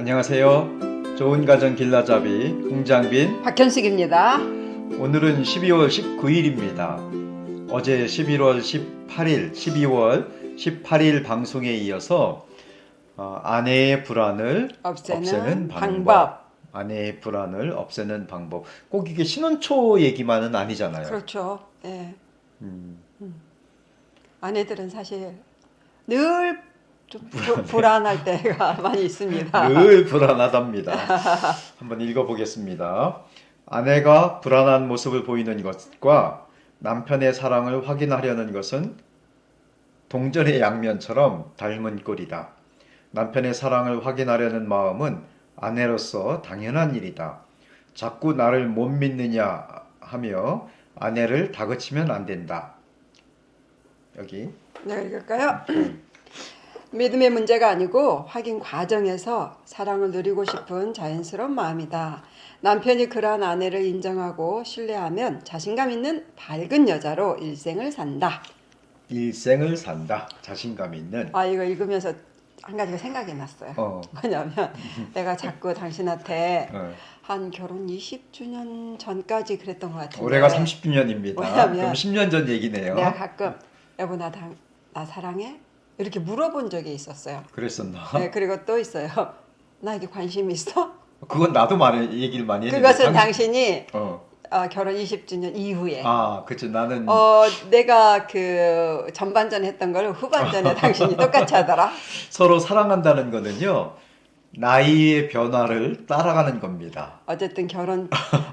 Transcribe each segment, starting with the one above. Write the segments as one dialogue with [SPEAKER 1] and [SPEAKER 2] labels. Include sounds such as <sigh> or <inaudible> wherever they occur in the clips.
[SPEAKER 1] 안녕하세요. 좋은 가정 길라잡이 홍장빈.
[SPEAKER 2] 박현숙입니다.
[SPEAKER 1] 오늘은 12월 19일입니다. 어제 11월 18일, 12월 18일 방송에 이어서 어, 아내의 불안을
[SPEAKER 2] 없애는,
[SPEAKER 1] 없애는 방법.
[SPEAKER 2] 방법.
[SPEAKER 1] 아내의 불안을 없애는 방법. 꼭 이게 신혼초 얘기만은 아니잖아요.
[SPEAKER 2] 그렇죠. 예.
[SPEAKER 1] 음,
[SPEAKER 2] 아내들은 사실 늘 좀 불안할 때가 <laughs> 많이 있습니다.
[SPEAKER 1] 늘 불안하답니다. 한번 읽어보겠습니다. 아내가 불안한 모습을 보이는 것과 남편의 사랑을 확인하려는 것은 동전의 양면처럼 닮은 꼴이다. 남편의 사랑을 확인하려는 마음은 아내로서 당연한 일이다. 자꾸 나를 못 믿느냐 하며 아내를 다그치면 안 된다. 여기
[SPEAKER 2] 네, 읽을까요? 믿음의 문제가 아니고 확인 과정에서 사랑을 누리고 싶은 자연스러운 마음이다. 남편이 그러한 아내를 인정하고 신뢰하면 자신감 있는 밝은 여자로 일생을 산다.
[SPEAKER 1] 일생을 산다. 자신감 있는.
[SPEAKER 2] 아 이거 읽으면서 한 가지가 생각이 났어요.
[SPEAKER 1] 어. <laughs>
[SPEAKER 2] 뭐냐면 내가 자꾸 당신한테
[SPEAKER 1] 어.
[SPEAKER 2] 한 결혼 20주년 전까지 그랬던 것 같은데
[SPEAKER 1] 올해가 30주년입니다.
[SPEAKER 2] 뭐냐면
[SPEAKER 1] 그럼 10년 전 얘기네요.
[SPEAKER 2] 내가 가끔 여보 나, 당, 나 사랑해? 이렇게 물어본 적이 있었어요.
[SPEAKER 1] 그랬었나?
[SPEAKER 2] 네, 그리고 또 있어요. <laughs> 나에게 관심 있어?
[SPEAKER 1] 그건 나도 많이 얘기를 많이 했는데.
[SPEAKER 2] 그것은
[SPEAKER 1] 당신-
[SPEAKER 2] 당신이
[SPEAKER 1] 어.
[SPEAKER 2] 어, 결혼 20주년 이후에
[SPEAKER 1] 아, 그치. 나는
[SPEAKER 2] 어, 내가 그 전반전에 했던 걸 후반전에 <laughs> 당신이 똑같이 하더라. <laughs>
[SPEAKER 1] 서로 사랑한다는 거는요. 나이의 변화를 따라가는 겁니다.
[SPEAKER 2] 어쨌든 결혼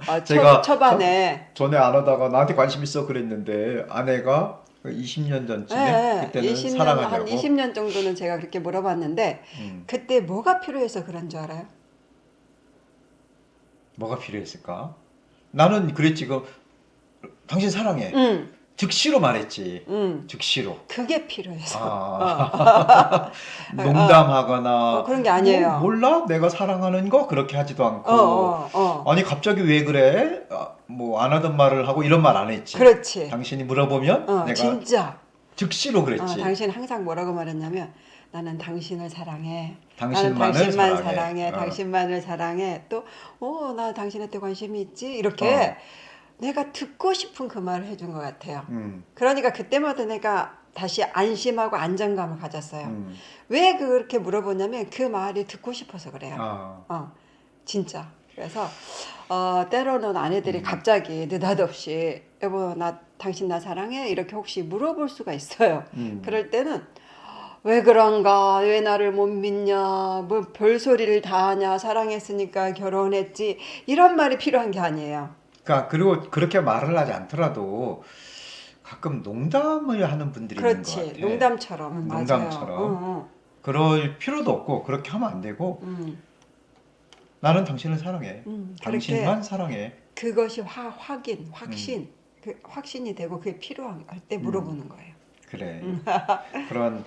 [SPEAKER 2] 어,
[SPEAKER 1] 제가
[SPEAKER 2] 초, 초반에
[SPEAKER 1] 전에 안 하다가 나한테 관심 있어 그랬는데 아내가 20년 전쯤에
[SPEAKER 2] 네,
[SPEAKER 1] 그때는
[SPEAKER 2] 20년,
[SPEAKER 1] 사랑하냐고.
[SPEAKER 2] 한 20년 정도는 제가 그렇게 물어봤는데
[SPEAKER 1] 음,
[SPEAKER 2] 그때 뭐가 필요해서 그런 줄 알아요?
[SPEAKER 1] 뭐가 필요했을까? 나는 그랬지. 그 당신 사랑해.
[SPEAKER 2] 응,
[SPEAKER 1] 즉시로 말했지.
[SPEAKER 2] 응.
[SPEAKER 1] 즉시로.
[SPEAKER 2] 그게 필요해서.
[SPEAKER 1] 아. <laughs> 농담하거나
[SPEAKER 2] 어, 그런 게 아니에요.
[SPEAKER 1] 뭐, 몰라 내가 사랑하는 거 그렇게 하지도 않고
[SPEAKER 2] 어, 어, 어.
[SPEAKER 1] 아니 갑자기 왜 그래 뭐 안 하던 말을 하고 이런 말 안 했지
[SPEAKER 2] 그렇지.
[SPEAKER 1] 당신이 물어보면
[SPEAKER 2] 어,
[SPEAKER 1] 내가
[SPEAKER 2] 진짜.
[SPEAKER 1] 즉시로
[SPEAKER 2] 어,
[SPEAKER 1] 그랬지
[SPEAKER 2] 당신 항상 뭐라고 말했냐면 나는 당신을 사랑해.
[SPEAKER 1] 당신만을
[SPEAKER 2] 나는 당신만
[SPEAKER 1] 사랑해.
[SPEAKER 2] 사랑해.
[SPEAKER 1] 어.
[SPEAKER 2] 당신만을 사랑해. 또, 어, 나 당신한테 관심이 있지. 이렇게 내가 듣고 싶은 그 말을 해준 것 같아요.
[SPEAKER 1] 음,
[SPEAKER 2] 그러니까 그때마다 내가 다시 안심하고 안정감을 가졌어요.
[SPEAKER 1] 음.
[SPEAKER 2] 왜 그렇게 물어보냐면 그 말이 듣고 싶어서 그래요.
[SPEAKER 1] 아,
[SPEAKER 2] 어, 진짜. 그래서 어, 때로는
[SPEAKER 1] 음.
[SPEAKER 2] 아내들이 갑자기 느닷없이 여보 나 당신 나 사랑해 이렇게 혹시 물어볼 수가 있어요.
[SPEAKER 1] 음.
[SPEAKER 2] 그럴 때는 왜 그런가 왜 나를 못 믿냐 뭐 별소리를 다 하냐 사랑했으니까 결혼했지 이런 말이 필요한 게 아니에요.
[SPEAKER 1] 그러니까 그리고 그렇게 말을 하지 않더라도 가끔 농담을 하는 분들이 있는 것
[SPEAKER 2] 그렇지
[SPEAKER 1] 같아
[SPEAKER 2] 농담처럼 맞아요.
[SPEAKER 1] 농담처럼.
[SPEAKER 2] 응,
[SPEAKER 1] 그럴 필요도 없고 그렇게 하면 안 되고
[SPEAKER 2] 응, 응,
[SPEAKER 1] 나는 당신을 사랑해
[SPEAKER 2] 응. 그렇게
[SPEAKER 1] 당신만 사랑해
[SPEAKER 2] 그것이 화, 확인 확신 그 확신이 되고 그게 필요할 때 물어보는 거예요.
[SPEAKER 1] 그래
[SPEAKER 2] 음. <laughs>
[SPEAKER 1] 그런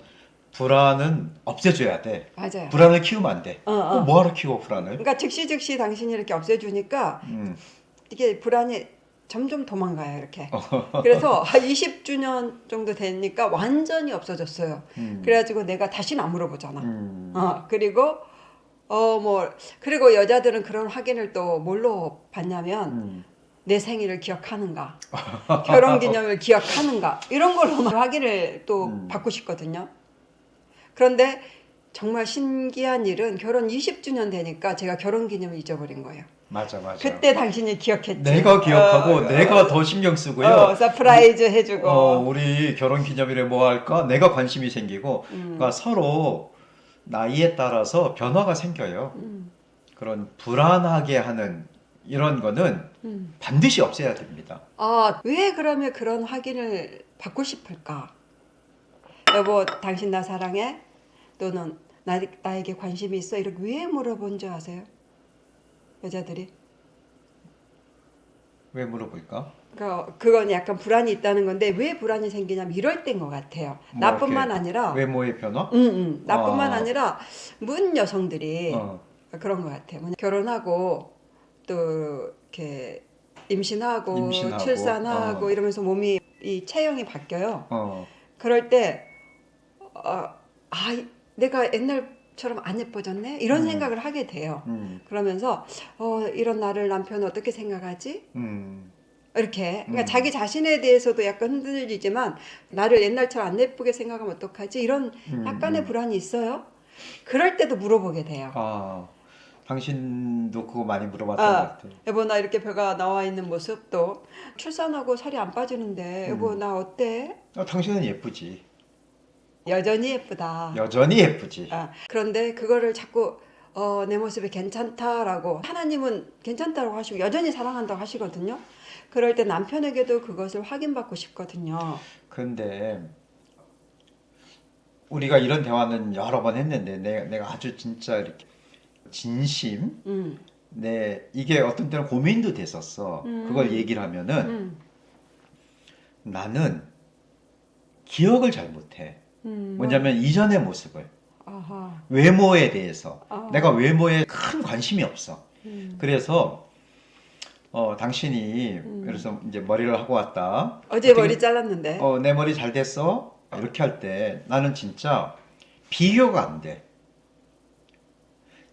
[SPEAKER 1] 불안은 없애줘야 돼
[SPEAKER 2] 맞아요.
[SPEAKER 1] 불안을 키우면 안 돼.
[SPEAKER 2] 어,
[SPEAKER 1] 어,
[SPEAKER 2] 어.
[SPEAKER 1] 뭐하러 키워 불안을?
[SPEAKER 2] 그러니까 즉시 즉시 당신이 이렇게 없애주니까
[SPEAKER 1] 음,
[SPEAKER 2] 이게 불안이 점점 도망가요 이렇게. <laughs> 그래서 한 20주년 정도 되니까 완전히 없어졌어요.
[SPEAKER 1] 음,
[SPEAKER 2] 그래가지고 내가 다시는 안 물어보잖아.
[SPEAKER 1] 음,
[SPEAKER 2] 어 그리고 어 뭐 그리고 여자들은 그런 확인을 또 뭘로 받냐면
[SPEAKER 1] 음.
[SPEAKER 2] 내 생일을 기억하는가, 결혼기념일 기억하는가 이런 걸로 확인을 또
[SPEAKER 1] 음.
[SPEAKER 2] 받고 싶거든요. 그런데 정말 신기한 일은 결혼 20주년 되니까 제가 결혼기념일 잊어버린 거예요.
[SPEAKER 1] 맞아 맞아.
[SPEAKER 2] 그때 당신이 기억했지.
[SPEAKER 1] 내가 기억하고
[SPEAKER 2] 어,
[SPEAKER 1] 내가 더 신경 쓰고요.
[SPEAKER 2] 어, 서프라이즈 해주고.
[SPEAKER 1] 어, 우리 결혼 기념일에 뭐 할까? 내가 관심이 생기고,
[SPEAKER 2] 음.
[SPEAKER 1] 그러니까 서로 나이에 따라서 변화가 생겨요.
[SPEAKER 2] 음,
[SPEAKER 1] 그런 불안하게 하는 이런 거는
[SPEAKER 2] 음.
[SPEAKER 1] 반드시 없애야 됩니다.
[SPEAKER 2] 아, 왜 그러면 그런 확인을 받고 싶을까? 여보, 당신 나 사랑해? 또는 나, 나에게 관심이 있어? 이렇게 왜 물어본 줄 아세요? 여자들이?
[SPEAKER 1] 왜 물어볼까?
[SPEAKER 2] 그, 그건 약간 불안이 있다는 건데 왜 불안이 생기냐면 이럴 때인 것 같아요.
[SPEAKER 1] 뭐
[SPEAKER 2] 나뿐만
[SPEAKER 1] 이렇게
[SPEAKER 2] 아니라,
[SPEAKER 1] 외모의 변화?
[SPEAKER 2] 음, 음, 나뿐만
[SPEAKER 1] 아.
[SPEAKER 2] 아니라 문 여성들이
[SPEAKER 1] 어,
[SPEAKER 2] 그런 것 같아요. 뭐냐, 결혼하고 또 이렇게 임신하고,
[SPEAKER 1] 임신하고,
[SPEAKER 2] 출산하고
[SPEAKER 1] 어.
[SPEAKER 2] 이러면서 몸이 이 체형이 바뀌어요.
[SPEAKER 1] 어,
[SPEAKER 2] 그럴 때 어, 아 내가 옛날 처럼 안 예뻐졌네 이런
[SPEAKER 1] 음.
[SPEAKER 2] 생각을 하게 돼요.
[SPEAKER 1] 음,
[SPEAKER 2] 그러면서 어, 이런 나를 남편은 어떻게 생각하지?
[SPEAKER 1] 음,
[SPEAKER 2] 이렇게 그러니까
[SPEAKER 1] 음.
[SPEAKER 2] 자기 자신에 대해서도 약간 흔들리지만 나를 옛날처럼 안 예쁘게 생각하면 어떡하지? 이런
[SPEAKER 1] 음,
[SPEAKER 2] 약간의
[SPEAKER 1] 음.
[SPEAKER 2] 불안이 있어요. 그럴 때도 물어보게 돼요.
[SPEAKER 1] 아, 당신도 그거 많이 물어봤던
[SPEAKER 2] 아.
[SPEAKER 1] 것 같아요.
[SPEAKER 2] 여보 나 이렇게 배가 나와 있는 모습도 출산하고 살이 안 빠지는데 여보
[SPEAKER 1] 음.
[SPEAKER 2] 나 어때?
[SPEAKER 1] 어, 당신은 예쁘지.
[SPEAKER 2] 여전히 예쁘다.
[SPEAKER 1] 여전히 예쁘지.
[SPEAKER 2] 아, 그런데 그거를 자꾸 어, 내 모습이 괜찮다라고 하나님은 괜찮다고 하시고 여전히 사랑한다고 하시거든요. 그럴 때 남편에게도 그것을 확인받고 싶거든요.
[SPEAKER 1] 근데 우리가 이런 대화는 여러 번 했는데 내가, 내가 아주 진짜 이렇게 진심
[SPEAKER 2] 음,
[SPEAKER 1] 내 이게 어떤 때는 고민도 됐었어.
[SPEAKER 2] 음.
[SPEAKER 1] 그걸 얘기를 하면은
[SPEAKER 2] 음,
[SPEAKER 1] 나는 기억을 잘 못해.
[SPEAKER 2] 음,
[SPEAKER 1] 뭐냐면 이전의 모습을
[SPEAKER 2] 아하,
[SPEAKER 1] 외모에 대해서
[SPEAKER 2] 아.
[SPEAKER 1] 내가 외모에 큰 관심이 없어.
[SPEAKER 2] 음.
[SPEAKER 1] 그래서 어 당신이
[SPEAKER 2] 음.
[SPEAKER 1] 그래서 이제 머리를 하고 왔다.
[SPEAKER 2] 어제
[SPEAKER 1] 어떻게-
[SPEAKER 2] 머리 잘랐는데.
[SPEAKER 1] 어, 내 머리 잘 됐어? 이렇게 할 때 나는 진짜 비교가 안 돼.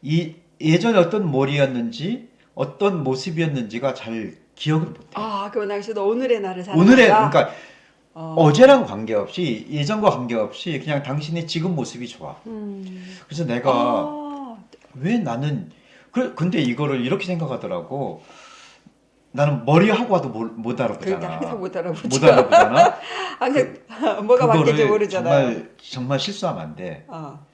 [SPEAKER 1] 이 예전에 어떤 머리였는지 어떤 모습이었는지가 잘 기억을 못 해.
[SPEAKER 2] 아, 그럼 당신도 오늘의 나를 사는
[SPEAKER 1] 오늘의? 그러니까
[SPEAKER 2] 어.
[SPEAKER 1] 어제랑 관계없이 예전과 관계없이 그냥 당신의 지금 모습이 좋아.
[SPEAKER 2] 음.
[SPEAKER 1] 그래서 내가
[SPEAKER 2] 아,
[SPEAKER 1] 왜 나는 그 근데 이거를 이렇게 생각하더라고. 나는 머리 하고 와도 못, 못
[SPEAKER 2] 그러니까
[SPEAKER 1] 알아보잖아.
[SPEAKER 2] 항상 못 알아보죠.
[SPEAKER 1] 못 알아보잖아. <laughs>
[SPEAKER 2] 항상 뭐가 바뀔지 모르잖아요.
[SPEAKER 1] 정말 정말 실수하면 안 돼.
[SPEAKER 2] 어,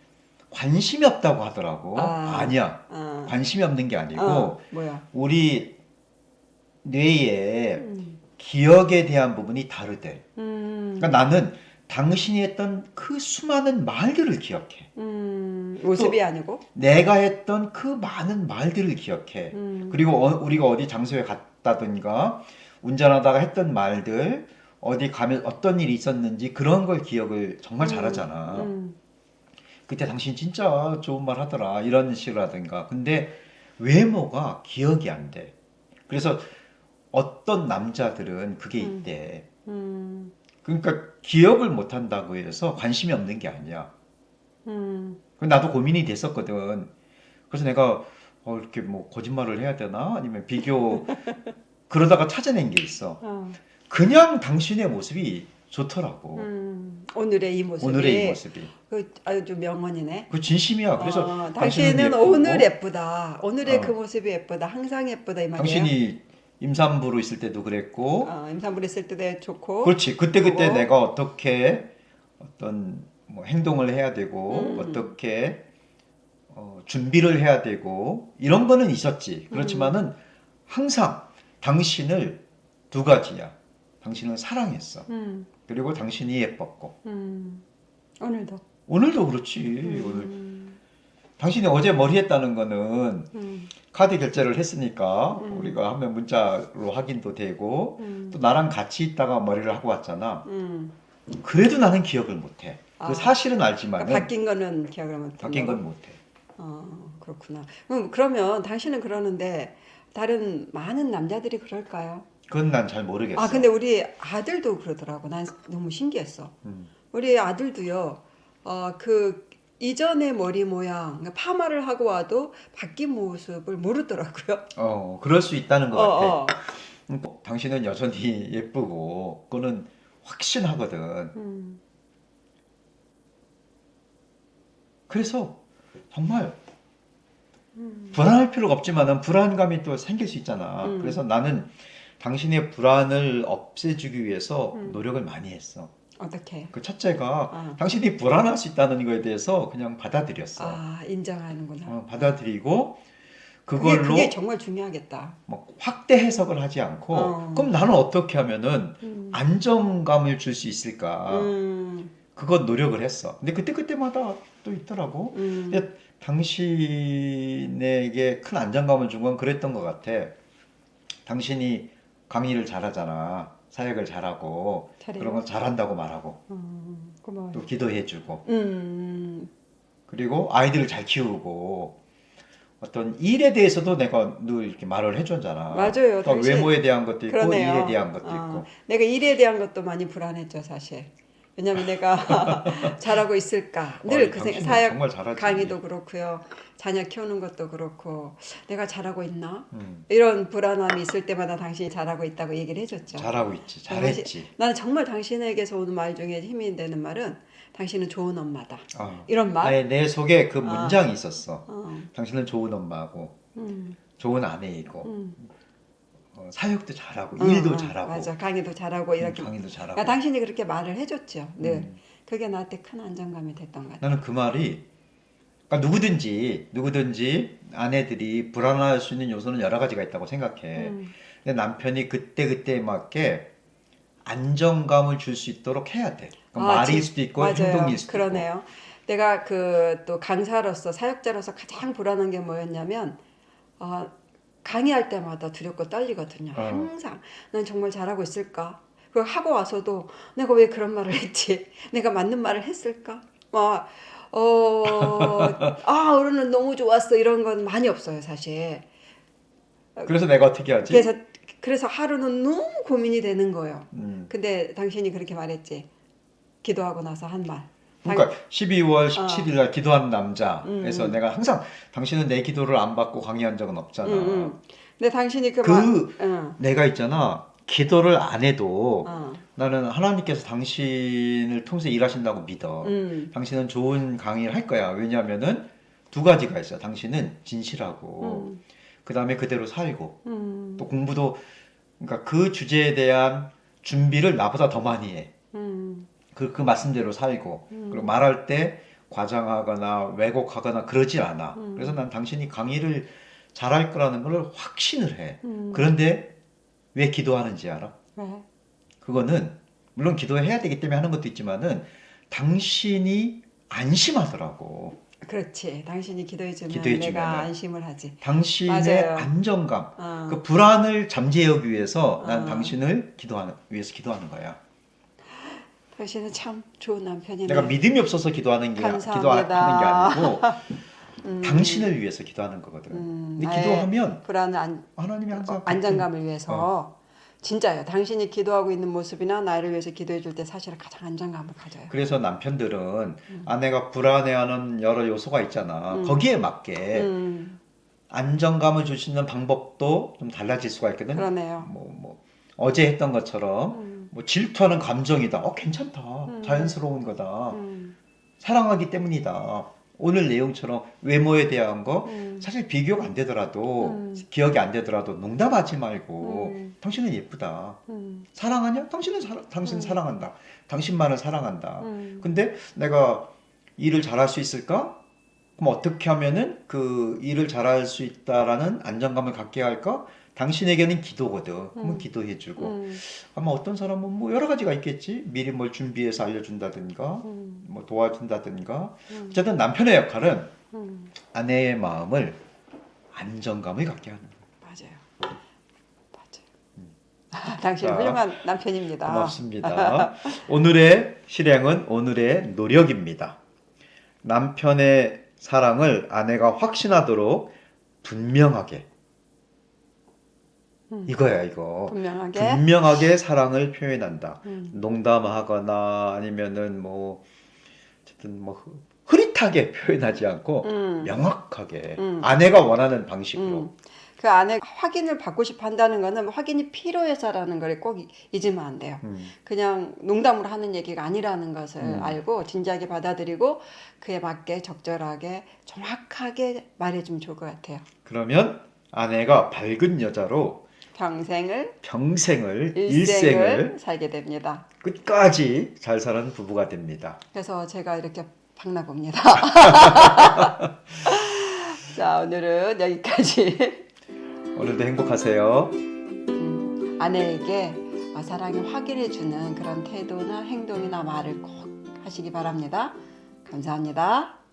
[SPEAKER 1] 관심이 없다고 하더라고.
[SPEAKER 2] 아.
[SPEAKER 1] 아. 니야
[SPEAKER 2] 어.
[SPEAKER 1] 관심이 없는 게 아니고
[SPEAKER 2] 어, 뭐야?
[SPEAKER 1] 우리 뇌의
[SPEAKER 2] 음.
[SPEAKER 1] 기억에 대한 부분이 다르대.
[SPEAKER 2] 음.
[SPEAKER 1] 그러니까 나는 당신이 했던 그 수많은 말들을 기억해.
[SPEAKER 2] 음, 모습이 아니고.
[SPEAKER 1] 내가 했던 그 많은 말들을 기억해.
[SPEAKER 2] 음.
[SPEAKER 1] 그리고 어- 우리가 어디 장소에 갔다든가 운전하다가 했던 말들 어디 가면 어떤 일이 있었는지 그런 걸 기억을 정말 잘하잖아.
[SPEAKER 2] 음.
[SPEAKER 1] 그때 당신 진짜 좋은 말 하더라 이런 식으로라든가 근데 외모가 기억이 안 돼. 그래서 어떤 남자들은 그게
[SPEAKER 2] 음.
[SPEAKER 1] 있대.
[SPEAKER 2] 음.
[SPEAKER 1] 그러니까 기억을 못 한다고 해서 관심이 없는 게 아니야.
[SPEAKER 2] 음.
[SPEAKER 1] 그 나도 고민이 됐었거든. 그래서 내가 어, 이렇게 뭐 거짓말을 해야 되나 아니면 비교 <laughs> 그러다가 찾아낸 게 있어.
[SPEAKER 2] 어.
[SPEAKER 1] 그냥 당신의 모습이 좋더라고.
[SPEAKER 2] 음. 오늘의 이 모습이
[SPEAKER 1] 오늘의 이 모습이.
[SPEAKER 2] 그 아주 명언이네.
[SPEAKER 1] 그 진심이야. 그래서
[SPEAKER 2] 어,
[SPEAKER 1] 당신은
[SPEAKER 2] 당신은 오늘 예쁘다. 오늘의
[SPEAKER 1] 어.
[SPEAKER 2] 그 모습이 예쁘다. 항상 예쁘다 이 말이에요.
[SPEAKER 1] 당신이 임산부로 있을 때도 그랬고
[SPEAKER 2] 어, 임산부를 했을 때도 좋고.
[SPEAKER 1] 그렇지. 그때 그때
[SPEAKER 2] 그리고-
[SPEAKER 1] 내가 어떻게 어떤 뭐 행동을 해야 되고
[SPEAKER 2] 음.
[SPEAKER 1] 어떻게 어, 준비를 해야 되고 이런 거는 있었지.
[SPEAKER 2] 음.
[SPEAKER 1] 그렇지만은 항상 당신을 두 가지야. 당신을 사랑했어.
[SPEAKER 2] 음.
[SPEAKER 1] 그리고 당신이 예뻤고
[SPEAKER 2] 음. 오늘도.
[SPEAKER 1] 오늘도 그렇지. 오늘
[SPEAKER 2] 음.
[SPEAKER 1] 당신이 어제 머리 했다는 거는
[SPEAKER 2] 음.
[SPEAKER 1] 카드 결제를 했으니까
[SPEAKER 2] 음.
[SPEAKER 1] 우리가 하면 문자로 확인도 되고
[SPEAKER 2] 음.
[SPEAKER 1] 또 나랑 같이 있다가 머리를 하고 왔잖아.
[SPEAKER 2] 음.
[SPEAKER 1] 그래도 나는 기억을 못해. 그
[SPEAKER 2] 아.
[SPEAKER 1] 사실은 알지만
[SPEAKER 2] 그러니까 바뀐 거는 기억을 못.
[SPEAKER 1] 바뀐 건 못해.
[SPEAKER 2] 어, 그렇구나. 그럼 그러면 당신은 그러는데 다른 많은 남자들이 그럴까요?
[SPEAKER 1] 그건 난 잘 모르겠어.
[SPEAKER 2] 아, 근데 우리 아들도 그러더라고. 난 너무 신기했어.
[SPEAKER 1] 음.
[SPEAKER 2] 우리 아들도요. 어, 그 이전의 머리 모양, 그러니까 파마를 하고 와도 바뀐 모습을 모르더라고요. <laughs>
[SPEAKER 1] 어, 그럴 수 있다는 것
[SPEAKER 2] 어,
[SPEAKER 1] 같아.
[SPEAKER 2] 어.
[SPEAKER 1] 음, 당신은 여전히 <laughs> 예쁘고 그거는 확신하거든.
[SPEAKER 2] 음,
[SPEAKER 1] 그래서 정말
[SPEAKER 2] 음,
[SPEAKER 1] 불안할 필요가 없지만은 불안감이 또 생길 수 있잖아.
[SPEAKER 2] 음.
[SPEAKER 1] 그래서 나는 당신의 불안을 없애주기 위해서
[SPEAKER 2] 음.
[SPEAKER 1] 노력을 많이 했어.
[SPEAKER 2] 어떻게?
[SPEAKER 1] 그 첫째가
[SPEAKER 2] 아,
[SPEAKER 1] 당신이 불안할 수 있다는 거에 대해서 그냥 받아들였어.
[SPEAKER 2] 아 인정하는구나.
[SPEAKER 1] 어, 받아들이고
[SPEAKER 2] 그게,
[SPEAKER 1] 그걸로
[SPEAKER 2] 그게 정말 중요하겠다.
[SPEAKER 1] 막 확대 해석을 하지 않고
[SPEAKER 2] 어.
[SPEAKER 1] 그럼 나는 어떻게 하면은
[SPEAKER 2] 음,
[SPEAKER 1] 안정감을 줄 수 있을까?
[SPEAKER 2] 음,
[SPEAKER 1] 그건 노력을 했어. 근데 그때 그때마다 또 있더라고.
[SPEAKER 2] 음,
[SPEAKER 1] 근데 당신에게 큰 안정감을 준 건 그랬던 것 같아. 당신이 강의를 잘하잖아. 사역을 잘하고
[SPEAKER 2] 잘해요.
[SPEAKER 1] 그런 거 잘한다고 말하고
[SPEAKER 2] 음, 고마워요.
[SPEAKER 1] 또 기도해주고
[SPEAKER 2] 음,
[SPEAKER 1] 그리고 아이들을 잘 키우고 어떤 일에 대해서도 내가 늘 이렇게 말을 해줬잖아.
[SPEAKER 2] 맞아요.
[SPEAKER 1] 또
[SPEAKER 2] 당신-
[SPEAKER 1] 외모에 대한 것도 있고
[SPEAKER 2] 그러네요.
[SPEAKER 1] 일에 대한 것도
[SPEAKER 2] 어,
[SPEAKER 1] 있고.
[SPEAKER 2] 내가 일에 대한 것도 많이 불안했죠, 사실. 왜냐면 내가 <laughs> 잘하고 있을까 늘 그 생각 사역. 강의도 그렇고요 자녀 키우는 것도 그렇고 내가 잘하고 있나
[SPEAKER 1] 음,
[SPEAKER 2] 이런 불안함이 있을 때마다 당신이 잘하고 있다고 얘기를 해줬죠.
[SPEAKER 1] 잘하고 있지. 잘했지.
[SPEAKER 2] 나는 정말 당신에게서 오는 말 중에 힘이 되는 말은 당신은 좋은 엄마다.
[SPEAKER 1] 아.
[SPEAKER 2] 이런 말.
[SPEAKER 1] 아니, 내 속에 그 문장이 있었어.
[SPEAKER 2] 어,
[SPEAKER 1] 당신은 좋은 엄마고
[SPEAKER 2] 음,
[SPEAKER 1] 좋은 아내이고
[SPEAKER 2] 음.
[SPEAKER 1] 어, 사역도 잘하고
[SPEAKER 2] 어,
[SPEAKER 1] 일도
[SPEAKER 2] 어,
[SPEAKER 1] 잘하고
[SPEAKER 2] 맞아 강의도 잘하고
[SPEAKER 1] 음,
[SPEAKER 2] 이렇게.
[SPEAKER 1] 강의도 잘하고.
[SPEAKER 2] 그러니까 당신이 그렇게 말을 해줬죠. 늘
[SPEAKER 1] 음.
[SPEAKER 2] 그게 나한테 큰 안정감이 됐던 것 같아.
[SPEAKER 1] 나는 그 말이 그러니까 누구든지 누구든지 아내들이 불안할 수 있는 요소는 여러 가지가 있다고 생각해.
[SPEAKER 2] 음,
[SPEAKER 1] 근데 남편이 그때 그때에 맞게 안정감을 줄 수 있도록 해야 돼. 그러니까
[SPEAKER 2] 아,
[SPEAKER 1] 말일
[SPEAKER 2] 지-
[SPEAKER 1] 수도 있고
[SPEAKER 2] 맞아요.
[SPEAKER 1] 행동일 수도
[SPEAKER 2] 그러네요. 내가 그 또 강사로서 사역자로서 가장 불안한 게 뭐였냐면 어, 강의할 때마다 두렵고 떨리거든요.
[SPEAKER 1] 어.
[SPEAKER 2] 항상 난 정말 잘하고 있을까? 그 하고 와서도 내가 왜 그런 말을 했지? <laughs> 내가 맞는 말을 했을까? 막 어, <laughs> 아, 오늘은 너무 좋았어. 이런 건 많이 없어요, 사실.
[SPEAKER 1] 그래서 내가 어떻게 하지?
[SPEAKER 2] 그래서 그래서 하루는 너무 고민이 되는 거예요.
[SPEAKER 1] 음.
[SPEAKER 2] 근데 당신이 그렇게 말했지. 기도하고 나서 한 말.
[SPEAKER 1] 그러니까 12월 17일 날 기도하는 남자.
[SPEAKER 2] 음, 음.
[SPEAKER 1] 내가 항상 당신은 내 기도를 안 받고 강의한 적은 없잖아.
[SPEAKER 2] 응, 응. 근데 당신이 그,
[SPEAKER 1] 그
[SPEAKER 2] 말, 응,
[SPEAKER 1] 내가 있잖아. 기도를 안 해도
[SPEAKER 2] 어,
[SPEAKER 1] 나는 하나님께서 당신을 통해서 일하신다고 믿어.
[SPEAKER 2] 음,
[SPEAKER 1] 당신은 좋은 강의를 할 거야. 왜냐하면은 두 가지가 있어. 당신은 진실하고
[SPEAKER 2] 음,
[SPEAKER 1] 그 다음에 그대로 살고
[SPEAKER 2] 음,
[SPEAKER 1] 또 공부도 그러니까 그 주제에 대한 준비를 나보다 더 많이 해.
[SPEAKER 2] 음,
[SPEAKER 1] 그, 그 말씀대로 살고
[SPEAKER 2] 음.
[SPEAKER 1] 그리고 말할 때 과장하거나 왜곡하거나 그러지 않아.
[SPEAKER 2] 음.
[SPEAKER 1] 그래서 난 당신이 강의를 잘할 거라는 걸 확신을 해.
[SPEAKER 2] 음.
[SPEAKER 1] 그런데 왜 기도하는지 알아?
[SPEAKER 2] 왜?
[SPEAKER 1] 그거는 물론 기도해야 되기 때문에 하는 것도 있지만은 당신이 안심하더라고.
[SPEAKER 2] 그렇지. 당신이 기도해주면
[SPEAKER 1] 기도해
[SPEAKER 2] 내가. 안심을 하지.
[SPEAKER 1] 당신의
[SPEAKER 2] 맞아요.
[SPEAKER 1] 안정감,
[SPEAKER 2] 어.
[SPEAKER 1] 그 불안을 잠재우기 위해서 난
[SPEAKER 2] 어.
[SPEAKER 1] 당신을 기도하는 위해서 기도하는 거야.
[SPEAKER 2] 당신은 참 좋은 남편이네.
[SPEAKER 1] 내가 믿음이 없어서 기도하는 게
[SPEAKER 2] 감사합니다.
[SPEAKER 1] 기도하는 게 아니고 <laughs>
[SPEAKER 2] 음,
[SPEAKER 1] 당신을 위해서 기도하는 거거든.
[SPEAKER 2] 음,
[SPEAKER 1] 근데 기도하면
[SPEAKER 2] 불안을 안,
[SPEAKER 1] 하나님이 항상
[SPEAKER 2] 어, 안정감을 위해서 진짜요. 당신이 기도하고 있는 모습이나 나를 위해서 기도해 줄 때 사실은 가장 안정감을 가져요.
[SPEAKER 1] 그래서 남편들은 아내가 불안해하는 여러 요소가 있잖아.
[SPEAKER 2] 음.
[SPEAKER 1] 거기에 맞게
[SPEAKER 2] 음,
[SPEAKER 1] 안정감을 있는 방법도 좀 달라질 수가 있거든.
[SPEAKER 2] 그러네요.
[SPEAKER 1] 뭐, 뭐 어제 했던 것처럼
[SPEAKER 2] 음,
[SPEAKER 1] 뭐 질투하는 감정이다. 어 괜찮다.
[SPEAKER 2] 음.
[SPEAKER 1] 자연스러운 거다.
[SPEAKER 2] 음,
[SPEAKER 1] 사랑하기 때문이다. 오늘 내용처럼 외모에 대한 거
[SPEAKER 2] 음,
[SPEAKER 1] 사실 비교가 안 되더라도
[SPEAKER 2] 음.
[SPEAKER 1] 기억이 안 되더라도 농담하지 말고
[SPEAKER 2] 음.
[SPEAKER 1] 당신은 예쁘다.
[SPEAKER 2] 음,
[SPEAKER 1] 사랑하냐? 당신은 사, 당신
[SPEAKER 2] 음.
[SPEAKER 1] 사랑한다. 당신만을 사랑한다.
[SPEAKER 2] 음.
[SPEAKER 1] 근데 내가 일을 잘할 수 있을까? 그럼 어떻게 하면은 그 일을 잘할 수 있다라는 안정감을 갖게 할까? 당신에게는 기도거든. 그러면
[SPEAKER 2] 음.
[SPEAKER 1] 기도해주고
[SPEAKER 2] 음,
[SPEAKER 1] 아마 어떤 사람은 뭐 여러 가지가 있겠지. 미리 뭘 준비해서 알려준다든가,
[SPEAKER 2] 음,
[SPEAKER 1] 뭐 도와준다든가.
[SPEAKER 2] 음,
[SPEAKER 1] 어쨌든 남편의 역할은
[SPEAKER 2] 음.
[SPEAKER 1] 아내의 마음을 안정감을 갖게 하는 거예요.
[SPEAKER 2] 맞아요. 맞아요. <laughs> 당신
[SPEAKER 1] 자,
[SPEAKER 2] 훌륭한 남편입니다.
[SPEAKER 1] 고맙습니다. <laughs> 오늘의 실행은 오늘의 노력입니다. 남편의 사랑을 아내가 확신하도록 분명하게
[SPEAKER 2] 음.
[SPEAKER 1] 이거야 이거
[SPEAKER 2] 분명하게.
[SPEAKER 1] 분명하게 사랑을 표현한다.
[SPEAKER 2] 음,
[SPEAKER 1] 농담하거나 아니면은 뭐 어쨌든 뭐 흐- 흐릿하게 표현하지 않고
[SPEAKER 2] 음,
[SPEAKER 1] 명확하게
[SPEAKER 2] 음.
[SPEAKER 1] 아내가 원하는 방식으로
[SPEAKER 2] 음. 그 안에 확인을 받고 싶어 한다는 거는 확인이 필요해서라는 걸 꼭 잊으면 안 돼요.
[SPEAKER 1] 음.
[SPEAKER 2] 그냥 농담으로 하는 얘기가 아니라는 것을
[SPEAKER 1] 음.
[SPEAKER 2] 알고 진지하게 받아들이고 그에 맞게 적절하게 정확하게 말해주면 좋을 것 같아요.
[SPEAKER 1] 그러면 아내가 밝은 여자로
[SPEAKER 2] 평생을
[SPEAKER 1] 평생을
[SPEAKER 2] 일생을,
[SPEAKER 1] 일생을
[SPEAKER 2] 살게 됩니다.
[SPEAKER 1] 끝까지 잘 사는 부부가 됩니다.
[SPEAKER 2] 그래서 제가 이렇게 박나 봅니다. <laughs> 자 오늘은 여기까지.
[SPEAKER 1] 오늘도 행복하세요.
[SPEAKER 2] 음, 아내에게 아, 사랑을 확인해 주는 그런 태도나 행동이나 말을 꼭 하시기 바랍니다. 감사합니다.